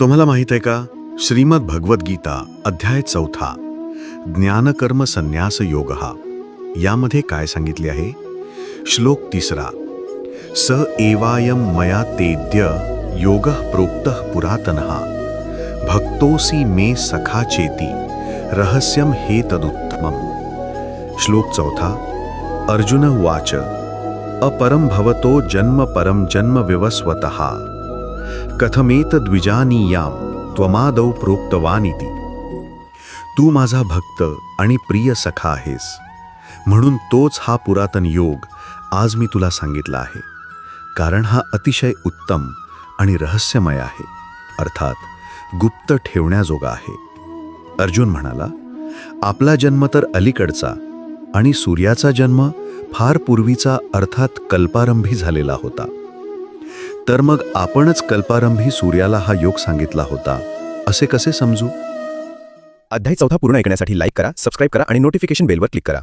तुम्हाला माहित आहे का? श्रीमद भगवद्गीता अध्याय चौथा. ज्ञानकर्म संन्यास योग. हा यामध्ये काय सांगितले आहे? श्लोक तिसरा. स एवायम मया तेद्य योग प्रोक्त पुरातन. भक्तोसी मे सखा चेती रहस्यम हे तदुत्तमम. श्लोक चौथा. अर्जुन वाच अपरम भवतो जन्म परम जन्म विवस्वत। कथमेत द्विजानीयाम त्वमादौ प्रोक्तवानिती. तू माझा भक्त आणि प्रिय सखा आहेस. म्हणून तोच हा पुरातन योग आज मी तुला सांगितला आहे. कारण हा अतिशय उत्तम आणि रहस्यमय आहे. अर्थात गुप्त ठेवण्याजोगा आहे. अर्जुन म्हणाला आपला जन्म तर अलीकडचा आणि सूर्याचा जन्म फार पूर्वीचा अर्थात कल्पारंभी झालेला होता. तर मग आपणच कल्पारंभी सूर्याला हा योग सांगितला होता. असे कसे समजू? अध्याय चौथा पूर्ण ऐकण्यासाठी लाईक करा सबस्क्राईब करा आणि नोटिफिकेशन बेलवर क्लिक करा.